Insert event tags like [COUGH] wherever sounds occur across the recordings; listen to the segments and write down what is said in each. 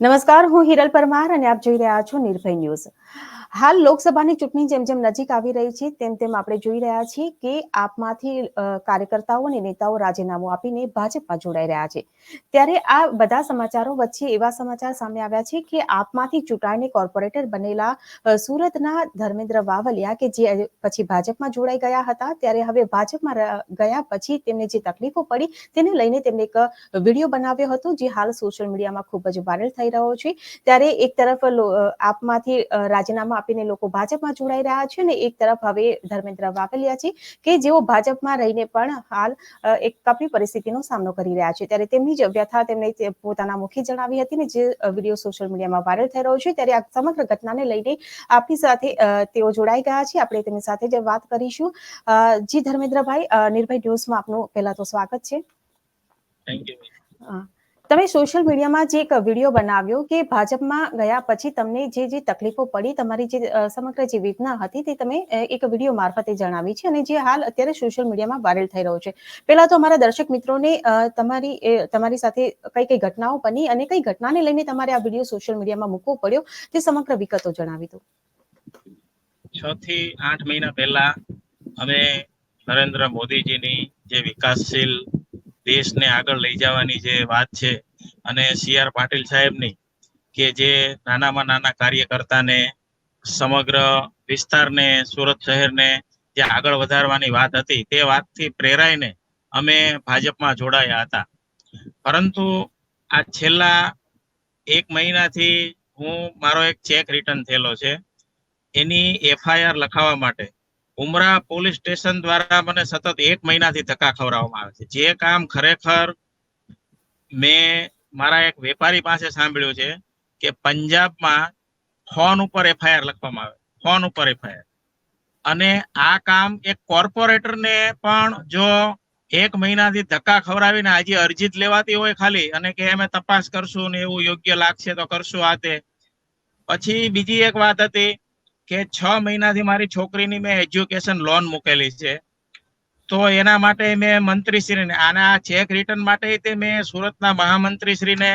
નમસ્કાર હું હિરલ પરમાર અને આપ જોઈ રહ્યા છો નિર્ભય ન્યૂઝ. હાલ લોકસભાની ચૂંટણી જેમ જેમ નજીક આવી રહી છે, તેમ તેમ આપણે જોઈ રહ્યા છીએ કે આપમાંથી કાર્યકર્તાઓ અને નેતાઓ રાજીનામું આપીને ભાજપમાં જોડાઈ રહ્યા છે. ત્યારે આ બધા સમાચારો વચ્ચે એવા સમાચાર સામે આવ્યા છે કે આપમાંથી ચૂંટાઈને કોર્પોરેટર બનેલા સુરતના ધર્મેન્દ્ર વાવલિયા કે જે પછી ભાજપમાં જોડાઈ ગયા હતા, ત્યારે હવે ભાજપમાં ગયા પછી તેમને જે તકલીફો પડી તેને લઈને તેમણે એક વીડિયો બનાવ્યો હતો, જે હાલ સોશિયલ મીડિયામાં ખૂબ જ વાયરલ થઈ રહ્યો છે. ત્યારે એક તરફ આપમાંથી રાજીનામું આપીને લોકો ભાજપમાં જોડાઈ રહ્યા છે અને એક તરફ હવે ધર્મેન્દ્ર વાવલિયા છે કે જેઓ ભાજપમાં રહીને પણ હાલ એક કપરી પરિસ્થિતિનો સામનો કરી રહ્યા છે. ત્યારે તેમની જ વ્યથા તેમણે પોતાના મુખે જણાવી હતી ને જે વીડિયો સોશિયલ મીડિયામાં વાયરલ થઈ રહ્યો છે. ત્યારે આ સમગ્ર ઘટનાને લઈને આપણી સાથે તેઓ જોડાઈ ગયા છે. આપણે તેમની સાથે જ વાત કરીશું. જી ધર્મેન્દ્રભાઈ નિર્ભય ન્યૂઝમાં આપનું પહેલા તો સ્વાગત છે. થેન્ક યુ તમે સોશિયલ મીડિયામાં જે એક વીડિયો બનાવ્યો કે ભાજપમાં ગયા પછી તમને જે જે તકલીફો પડી, તમારી જે સમગ્ર જે વેદના હતી તે તમે એક વીડિયો મારફતે જણાવી છે અને જે હાલ અત્યારે સોશિયલ મીડિયામાં વાયરલ થઈ રહ્યો છે. પહેલા તો અમારા દર્શક મિત્રોને તમારી તમારી સાથે કઈ કઈ ઘટનાઓ બની અને કઈ ઘટનાને લઈને તમારે આ વીડિયો સોશિયલ મીડિયામાં મૂકવો પડ્યો તે સમગ્ર વિગતો જણાવી દો. છ થી આઠ મહિના પહેલા અમે નરેન્દ્ર મોદીજીની જે વિકાસશીલ દેશને આગળ લઈ જવાની જે વાત છે અને સી આર પાટીલ સાહેબની કે જે નાનામાં નાના કાર્યકર્તાને સમગ્ર વિસ્તારને, સુરત શહેરને જે આગળ વધારવાની વાત હતી, તે વાતથી પ્રેરાઈને અમે ભાજપમાં જોડાયા હતા. પરંતુ આ છેલ્લા એક મહિનાથી હું મારો એક ચેક રિટર્ન થયેલો છે. એની એફઆઈઆર લખાવવા માટે ઉમરા પોલીસ સ્ટેશન દ્વારા મને સતત એક મહિનાથી ધક્કા ખવડાવવામાં આવે છે. જે કામ ખરેખર મેં મારા એક વેપારી પાસે સાંભળ્યું છે કે પંજાબમાં ફોન ઉપર એફઆઈઆર લખવામાં આવે. ફોન ઉપર એફઆઈઆર. અને આ કામ એક કોર્પોરેટરને પણ જો એક મહિનાથી ધક્કા ખવડાવીને આજે અરજી જ લેવાતી હોય ખાલી અને કે અમે તપાસ કરશું ને એવું યોગ્ય લાગશે તો કરશું આ તે. પછી બીજી એક વાત હતી કે છ મહિનાથી મારી છોકરીની મેં એજ્યુકેશન લોન મૂકેલી છે. તો એના માટે મેં મંત્રીશ્રીને, આના ચેક રિટર્ન માટે તે મેં સુરતના મહામંત્રીશ્રીને,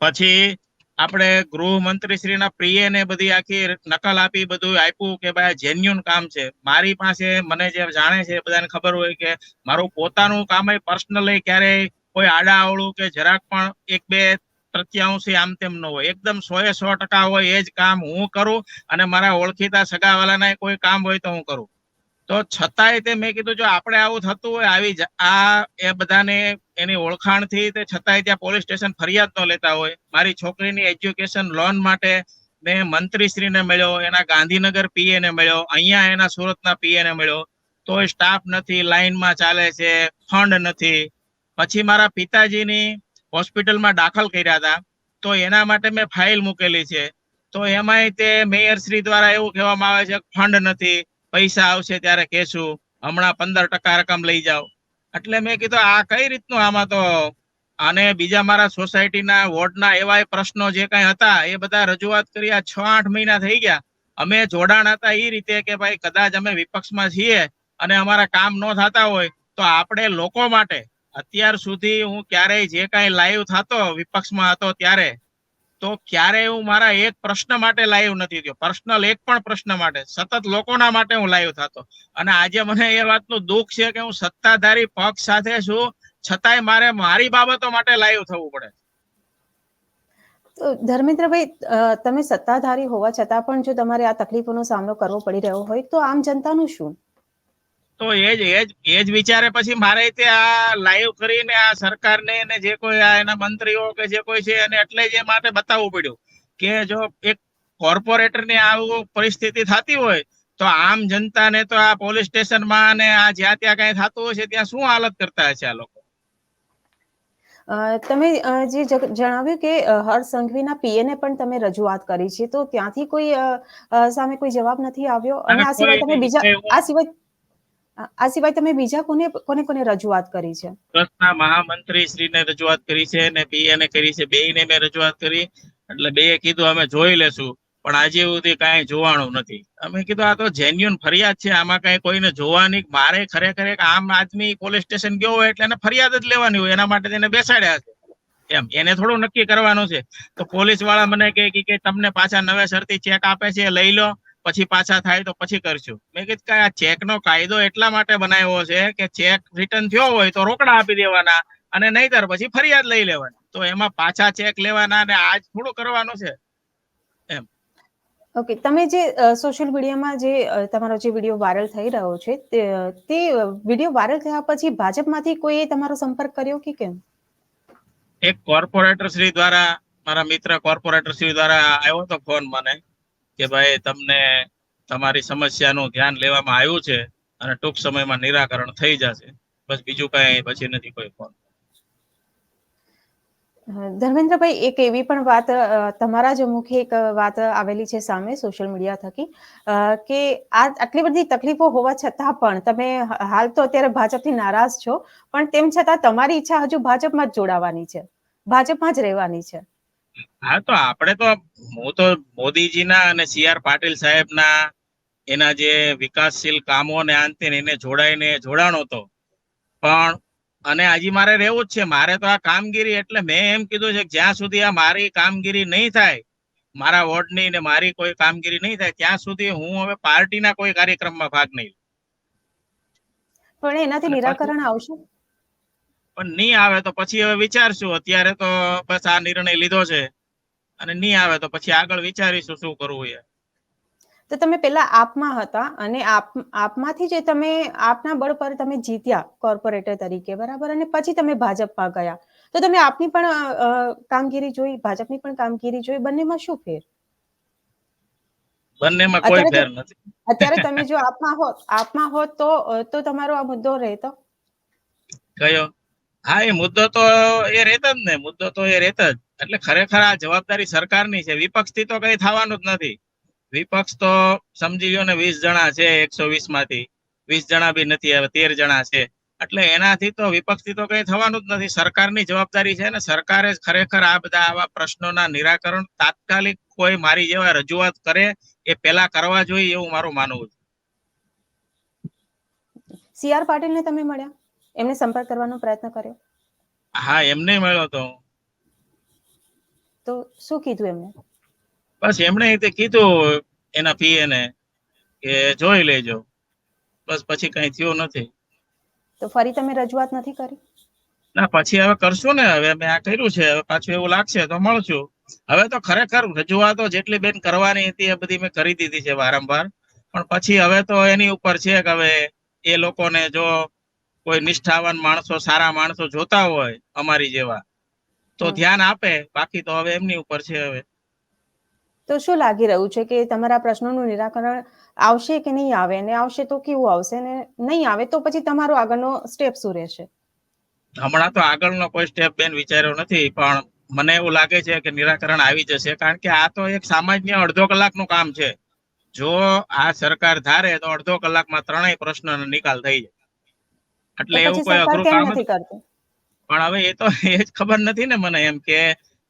પછી આપણે ગૃહમંત્રીશ્રીના પ્રિયને બધી આખી નકલ આપી, બધું આપ્યું કે ભાઈ જેન્યુન કામ છે. મારી પાસે મને જે જાણે છે બધાને ખબર હોય કે મારું પોતાનું કામ પર્સનલી ક્યારેય કોઈ આડાઅવળું કે જરાક પણ એક બે તૃતીયાંશી આમ તેમ ન હોય. એકદમ સો એ સો ટકા હોય એ જ કામ હું કરું અને મારા ઓળખીતા સગાવાલાના કોઈ કામ હોય તો હું કરું. તો છતાંય તે મેં કીધું, જો આપણે આવું થતું હોય, આવી આ, એ બધાને એની ઓળખાણથી તે છતાંય ત્યાં પોલીસ સ્ટેશન ફરિયાદ ન લેતા હોય. મારી છોકરીની એજ્યુકેશન લોન માટે મેં મંત્રીશ્રીને મળ્યો, એના ગાંધીનગર પીએ ને મળ્યો, અહીંયા એના સુરતના પીએ ને મળ્યો. તો સ્ટાફ નથી, લાઈનમાં ચાલે છે ફંડ નથી. પછી મારા પિતાજીની હોસ્પિટલમાં દાખલ કર્યા હતા, તો એના માટે મેં ફાઇલ મૂકેલી છે. તો એમાંય તે મેયર શ્રી દ્વારા એવું કહેવામાં આવે છે ફંડ નથી, પૈસા આવશે ત્યારે કહેશું, હમણાં પંદર ટકા રકમ લઈ જાઓ. એટલે મેં કીધું, આ કઈ રીતનું આમાં તો અને બીજા મારા સોસાયટીના વોર્ડના એવા પ્રશ્નો જે કઈ હતા, એ બધા રજૂઆત કરી, આ છ આઠ મહિના થઈ ગયા. અમે જોડાણ હતા એ રીતે કે ભાઈ કદાચ અમે વિપક્ષમાં છીએ અને અમારા કામ ન થતા હોય, તો આપણે લોકો માટે અત્યાર સુધી હું ક્યારેય જે કાંઈ લાઈવ થતો, વિપક્ષમાં હતો ત્યારે, તો ક્યારેય હું મારા એક પ્રશ્ન માટે લાઈવ નથી થયો. પર્સનલ એક પણ પ્રશ્ન માટે, સતત લોકોના માટે હું લાઈવ થતો. અને આજે મને એ વાતનું દુઃખ છે કે હું સત્તાધારી પક્ષ સાથે છું, છતાંય મારે મારી બાબતો માટે લાઈવ થવું પડે. ધર્મેન્દ્રભાઈ તમે સત્તાધારી હોવા છતાં પણ જો તમારે આ તકલીફોનો સામનો કરવો પડી રહ્યો હોય, તો આમ જનતાનું શું? તો એ જ એ જ એ જ વિચારે પછી મારે તે આ લાઈવ કરીને આ સરકારને ને જે કોઈ આ એના મંત્રીઓ કે જે કોઈ છે એને એટલે જ એ માટે બતાવવું પડ્યું કે જો એક કોર્પોરેટરની આવું પરિસ્થિતિ થતી હોય તો આમ જનતાને તો આ પોલીસ સ્ટેશનમાં અને આ જ્યાં ત્યાં કઈ થતું હોય છે ત્યાં શું હાલત કરતા હશે આ લોકો? તમે જે જણાવ્યું કે હર સંઘવીના પીએને પણ તમે રજૂઆત કરી છે તો ત્યાંથી કોઈ સામે કોઈ જવાબ નથી આવ્યો? અને આ સિવાય તમે બીજા આ સિવાય આ- સિવાય તમે બીજા કોને કોને કોને રજૂઆત કરી છે? ટ્રસ્ટના મહામંત્રી શ્રીને રજૂઆત કરી છે અને પીએને કરી છે. બેયને મેં રજૂઆત કરી. એટલે બેએ કીધું, અમે જોઈ લેશું. પણ આજે સુધી કાંઈ જોવાનું નથી. અમે કીધું, આ તો જેન્યુન ફરિયાદ છે. આમાં કઈ કોઈને જોવાની મારે ખરેખર એક આમ આદમી પોલીસ સ્ટેશન ગયો હોય એટલે એને ફરિયાદ જ લેવાની હોય. એના માટે તેને બેસાડ્યા છે. એમ. એને થોડું નક્કી કરવાનું છે. તો પોલીસવાળા મને કે કે તમને પાછા નવેસરથી ચેક આપે છે. લઈ લો. પછી પાછા થાય તો પછી કરશું. મેં કીધું કે આ ચેક નો કાયદો એટલા માટે બનાવ્યો છે કે ચેક રિટર્ન થયો હોય તો રોકડા આપી દેવાના અને નહીતર પછી ફરિયાદ લઈ લેવાની. તો એમાં પાછા ચેક લેવાના અને આજ થોડું કરવાનું છે. એમ. ઓકે તમે જે સોશિયલ મીડિયામાં જે તમારો જે વીડિયો વાયરલ થઈ રહ્યો છે તે વીડિયો વાયરલ થયા પછી ભાજપમાંથી કોઈએ તમારો સંપર્ક કર્યો કે કેમ? એક કોર્પોરેટર શ્રી દ્વારા મારા મિત્ર કોર્પોરેટર શ્રી દ્વારા આવ્યો હતો ફોન મને. કે ભાઈ તમને તમારી સમસ્યાનું ધ્યાન લેવામાં આવ્યું છે અને ટૂંક સમયમાં નિરાકરણ થઈ જશે. બસ બીજું કઈ પછી નથી કોઈ ફોન ધર્મેન્દ્રભાઈ, એક એવી પણ વાત તમારા જ મુખે એક વાત આવેલી છે સામે સોશિયલ મીડિયા થકી કે આ આટલી બધી તકલીફો હોવા છતાં પણ તમે હાલ તો અત્યારે ભાજપથી નારાજ છો, પણ તેમ છતાં તમારી ઈચ્છા હજુ ભાજપમાં જ જોડાવાની છે. ભાજપમાં જ રહેવાની છે. હા તો આપણે તો હું તો મોદીજીના અને સી આર પાટીલ સાહેબના એના જે વિકાસશીલ કામો ને અંતે એને જોડાઈને જોડાણો તો. પણ અને હજી મારે રહેવું જ છે. મારે તો આ કામગીરી એટલે મેં એમ કીધું છે કે જ્યાં સુધી આ મારી કામગીરી નહીં થાય મારા વોર્ડની ને મારી કોઈ કામગીરી નહીં થાય ત્યાં સુધી હું હવે પાર્ટીના કોઈ કાર્યક્રમમાં ભાગ નહીં. પણ એનાથી નિરાકરણ આવશે? પણ નહીં આવે તો પછી હવે વિચારશું. અત્યારે તો બસ આ નિર્ણય લીધો છે અને નહીં આવે તો પછી આગળ વિચારીશું શું કરવું એ. તો તમે પેલા આપમાં હતા અને આપ આપમાંથી જે તમે આપના બળ પર તમે જીત્યા કોર્પોરેટર તરીકે બરાબર? અને પછી તમે ભાજપમાં ગયા. તો તમે આપની પણ કામગીરી જોઈ ભાજપની પણ કામગીરી જોઈ બંનેમાં શું ફેર? બંનેમાં કોઈ અત્યારે ફેર નથી. અત્યારે તમે જો આપમાં હોત આપમાં હોત તો તો તમારો આ મુદ્દો રહેતો. કયો? હા, એ મુદ્દો તો એ રહેત જ ને, મુદ્દો તો એ રહેત જ. એટલે ખરેખર આ જવાબદારી સરકારની છે. વિપક્ષથી તો કઈ થવાનું જ નથી. વિપક્ષ તો સમજી લ્યો ને વીસ જણા છે એકસો વીસમાંથી. વીસ જણા બી નથી, હવે તેર જણા છે. એટલે એનાથી તો વિપક્ષથી તો કઈ થવાનું જ નથી. સરકારની જવાબદારી છે ને, સરકારે ખરેખર આ બધા આવા પ્રશ્નોના નિરાકરણ તાત્કાલિક કોઈ મારી જેવા રજૂઆત કરે એ પેલા કરવા જોઈએ એવું મારું માનવું છે. સી આર પાટીલને તમે મળ્યા? એમને સંપર્ક કરવાનો પ્રયત્ન કર્યો? હા એમને મળ્યો તો. તો શું કીધું એમને? બસ એમણે તે કીધું એના પીએને કે જોઈ લેજો. બસ પછી કઈ થયું નથી. તો ફરી તમે રજૂઆત નથી કરી? ના પછી હવે કરશું ને. હવે મેં આ કર્યું છે. હવે પાછું એવું લાગશે તો મળશું. હવે તો ખરેખર રજૂઆતો જેટલી બેન કરવાની હતી એ બધી મેં કરી દીધી છે વારંવાર. પણ પછી હવે તો એની ઉપર છે કે હવે એ લોકોને જો કોઈ નિષ્ઠાવાન માણસો સારા માણસો જોતા હોય અમારી જેવા તો ધ્યાન આપે. બાકી તો હવે એમની ઉપર છે હવે. તો શું લાગી રહ્યું છે કે તમારા પ્રશ્નોનું નિરાકરણ આવશે કે નહીં આવે? ને આવશે તો કેવું આવશે? ને નહીં આવે તો પછી તમારો આગળનો સ્ટેપ શું રહેશે? હમણાં તો આગળનો કોઈ સ્ટેપ બેન વિચાર્યો નથી પણ મને એવું લાગે છે કે નિરાકરણ આવી જશે. કારણ કે આ તો એક સામાન્ય અડધો કલાકનું કામ છે. જો આ સરકાર ધારે તો અડધો કલાકમાં ત્રણેય પ્રશ્નનો નિકાલ થઈ જાય. એટલે એવું કોઈ અઘરું કામ નથી કરતી? પણ હવે એ તો [LAUGHS] એ જ ખબર નથી ને મને એમ કે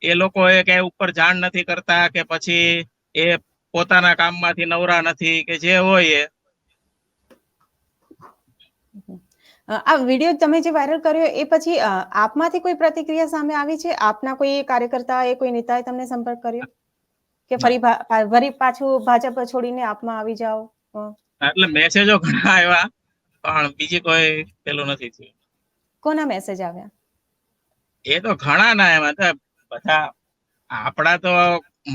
એ લોકો એ કઈ ઉપર જાણ નથી કરતા કે પછી એ પોતાના કામમાંથી નવરા નથી કે જે હોય એ. આ વીડિયો તમે જે વાયરલ કર્યો એ પછી આપમાંથી કોઈ પ્રતિક્રિયા સામે આવી છે? આપના કોઈ કાર્યકર્તા એ કોઈ નેતાએ તમને સંપર્ક કર્યો? કે ફરી ફરી પાછું ભાજપ છોડીને આપમાં આવી જાઓ? એટલે મેસેજો ઘણા આવ્યા. પણ બીજી કોઈ પેલું નથી થયું. કોના મેસેજ આવ્યા? એ તો ઘણા ના એમાં તો બધા આપણા તો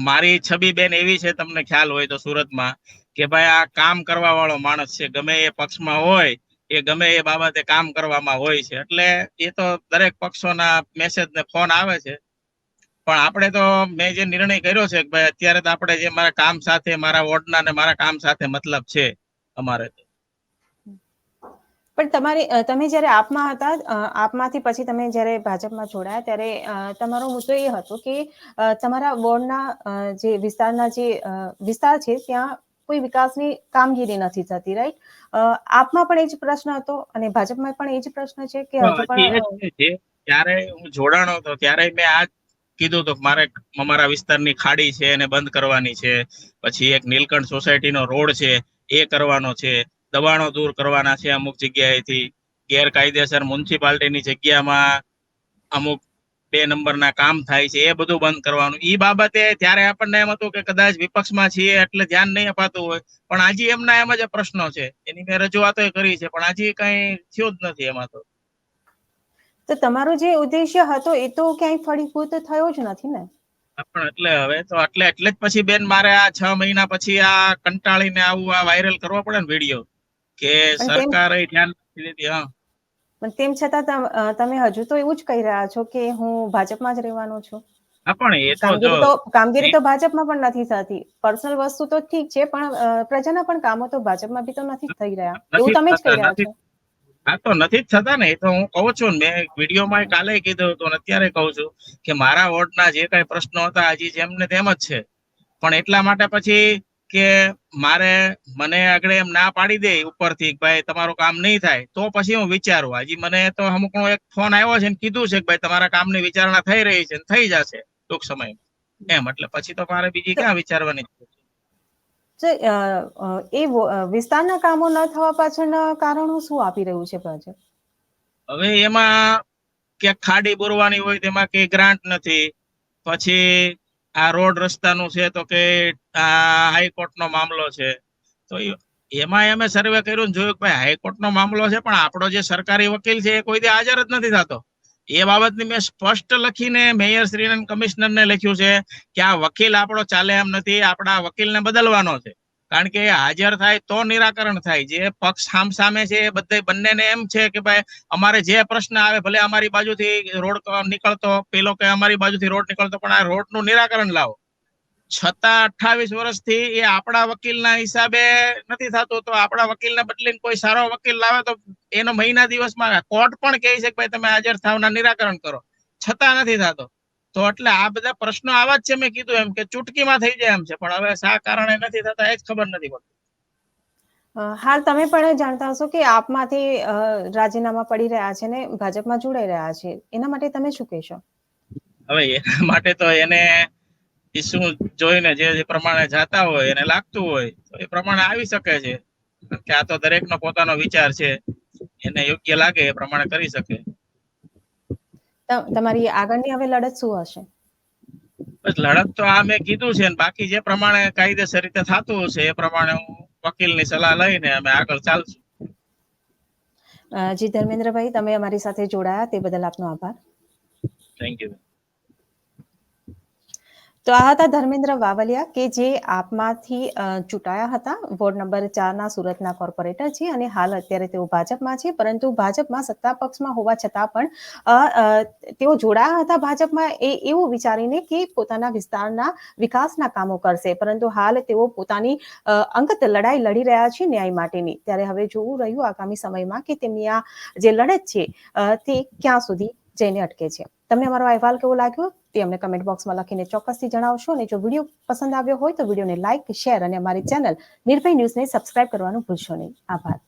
મારી છબી બેન એવી છે તમને ખ્યાલ હોય તો સુરતમાં કે ભાઈ આ કામ કરવા વાળો માણસ છે. ગમે એ પક્ષમાં હોય એ ગમે એ બાબતે કામ કરવામાં હોય છે. એટલે એ તો દરેક પક્ષોના મેસેજ ને ફોન આવે છે. પણ આપણે તો મેં જે નિર્ણય કર્યો છે કે ભાઈ અત્યારે તો આપણે જે મારા કામ સાથે મારા વોર્ડના ને મારા કામ સાથે મતલબ છે અમારે પણ તમારી તમે જ્યારે આપમાં હતા આપમાંથી પછી તમે જ્યારે ભાજપમાં જોડાયા ત્યારે તમારો મુદ્દો એ હતો કે તમારા વોર્ડના જે વિસ્તારના જે વિસ્તાર છે ત્યાં કોઈ વિકાસની કામગીરી નથી થતી રાઈટ આપમાં પણ એ જ પ્રશ્ન હતો અને ભાજપમાં પણ એ જ પ્રશ્ન છે કે હજુ પણ ત્યારે હું જોડાણો હતો ત્યારે મેં આ કીધું તો મારે અમારા વિસ્તારની ખાડી છે એને બંધ કરવાની છે. પછી એક નીલકંઠ સોસાયટીનો રોડ છે એ કરવાનો છે. દબાણો દૂર કરવાના છે અમુક જગ્યાએથી. ગેરકાયદેસર મ્યુનિસિપાલિટીની જગ્યામાં અમુક બે નંબરના કામ થાય છે એ બધું બંધ કરવાનું. ઈ બાબતે ત્યારે આપણને એમ હતું કે કદાચ વિપક્ષમાં છીએ એટલે ધ્યાન નહીં અપાતું હોય. પણ આજે એમના એમ જ પ્રશ્નો છે. એની મેં રજૂઆતો કરી છે પણ હજી કઈ થયું જ નથી એમાં તો. તો તમારો જે ઉદ્દેશ્ય હતો એ તો ક્યાંય ફળીભૂત થયો જ નથી ને? પણ એટલે હવે તો એટલે એટલે જ પછી બેન મારે આ છ મહિના પછી આ કંટાળીને આવું આ વાયરલ કરવો પડે ને વીડિયો કે સરકારે ધ્યાન નથી દીધી હા. પણ તેમ છતાં તમે હજુ તો એવું જ કહી રહ્યા છો કે હું ભાજપમાં જ રહેવાનો છું. પણ એ તો જો કામગીરી તો ભાજપમાં પણ નથી થતી. પર્સનલ વસ્તુ તો ઠીક છે પણ પ્રજાના પણ કામો તો ભાજપમાં બી તો નથી થઈ રહ્યા. એવું તમે જ કહી રહ્યા છો. હા તો નથી જ થતા ને એ તો હું કહું છું ને મેં વિડીયોમાં કાલે કીધું હતું અત્યારે કહું છું કે મારા વોર્ડના જે કઈ પ્રશ્નો હતા હજી જેમ ને તેમ જ છે. પણ એટલા માટે પછી કે મારે મને આગળ એમ ના પાડી દે ઉપરથી કે ભાઈ તમારું કામ નહીં થાય તો પછી હું વિચારું. હજી મને તો અમુકનો એક ફોન આવ્યો છે ને કીધું છે કે ભાઈ તમારા કામની વિચારણા થઈ રહી છે થઈ જશે ટૂંક સમયમાં. એમ એટલે પછી તો મારે બીજી ક્યાં વિચારવાની છે? એ વિસ્તારના કામો ન થવા પાછળના કારણો શું આપી રહ્યું છે પ્રોજેક્ટ હવે એમાં કે ખાડી બોરવાની હોય તેમાં કે ગ્રાન્ટ નથી પછી આ રોડ રસ્તાનું છે તો કે આ હાઈકોર્ટનો મામલો છે. તો એમાં અમે સર્વે કર્યું જોયું કે ભાઈ હાઈકોર્ટનો મામલો છે, પણ આપણો જે સરકારી વકીલ છે એ કોઈ દે હાજર જ નથી થતો. એ બાબતની મેં સ્પષ્ટ લખીને મેયર શ્રી કમિશનરને લખ્યું છે કે આ વકીલ આપણો ચાલે એમ નથી, આપણા વકીલને બદલવાનો છે. કારણ કે હાજર થાય તો નિરાકરણ થાય. જે પક્ષ સામ સામે છે, એ બધે બંનેને એમ છે કે ભાઈ, અમારે જે પ્રશ્ન આવે, ભલે અમારી બાજુથી રોડ નીકળતો, પેલો કે અમારી બાજુથી રોડ નીકળતો, પણ આ રોડનું નિરાકરણ લાવો. છતાં અઠ્ઠાવીસ વર્ષથી એ આપણા વકીલના હિસાબે નથી થતું, તો આપણા વકીલને બદલીને કોઈ સારો વકીલ લાવે તો એનો મહિના દિવસમાં કોર્ટ પણ કહે છે કે ભાઈ, તમે હાજર થાવના નિરાકરણ કરો. છતાં નથી થતો. તો એટલે આ બધા પ્રશ્નો આવા જ છે મેં કીધું એમ કે ચૂટકીમાં થઈ જાય એમ છે પણ હવે શા કારણે નથી થતા એ જ ખબર નથી પડતી. હાલ તમે પણ જાણતા હશો કે આપમાંથી રાજીનામા પડી રહ્યા છે ને ભાજપમાં જોડાઈ રહ્યા છે. એના માટે તમે શું કહેશો? હવે એના માટે તો એને ઈસુ જોઈને જે જે પ્રમાણે જાતા હોય એને લાગતું હોય તો એ પ્રમાણે આવી શકે છે. કે આ તો દરેકનો પોતાનો વિચાર છે. એને યોગ્ય લાગે એ પ્રમાણે કરી શકે. તમારી આગળની હવે લડત શું હશે? બસ લડત તો આ મેં કીધું છે બાકી જે પ્રમાણે કાયદેસર રીતે થતું હશે એ પ્રમાણે હું વકીલની સલાહ લઈને અમે આગળ ચાલશું. જી ધર્મેન્દ્રભાઈ તમે અમારી સાથે જોડાયા તે બદલ આપનો આભાર. થેન્ક યુ તો આ હતા ધર્મેન્દ્ર વાવલિયા કે જે આપમાંથી ચૂંટાયા હતા. વોર્ડ નંબર ચારના સુરતના કોર્પોરેટર છે અને હાલ અત્યારે તેઓ ભાજપમાં છે. પરંતુ ભાજપમાં સત્તા પક્ષમાં હોવા છતાં પણ તેઓ જોડાયા હતા ભાજપમાં એ એવું વિચારીને કે પોતાના વિસ્તારના વિકાસના કામો કરશે. પરંતુ હાલ તેઓ પોતાની અંગત લડાઈ લડી રહ્યા છે ન્યાય માટેની. ત્યારે હવે જોવું રહ્યું આગામી સમયમાં કે તેમની આ જે લડત છે તે ક્યાં સુધી જઈને અટકે છે. તમને અમારો અહેવાલ કેવો લાગ્યો તે અમને કમેન્ટ બોક્સમાં લખીને ચોક્કસથી જણાવશો અને જો વીડિયો પસંદ આવ્યો હોય તો વિડીયોને લાઇક શેર અને અમારી ચેનલ નિર્ભય ન્યૂઝને સબસ્ક્રાઇબ કરવાનું ભૂલશો નહીં. આભાર.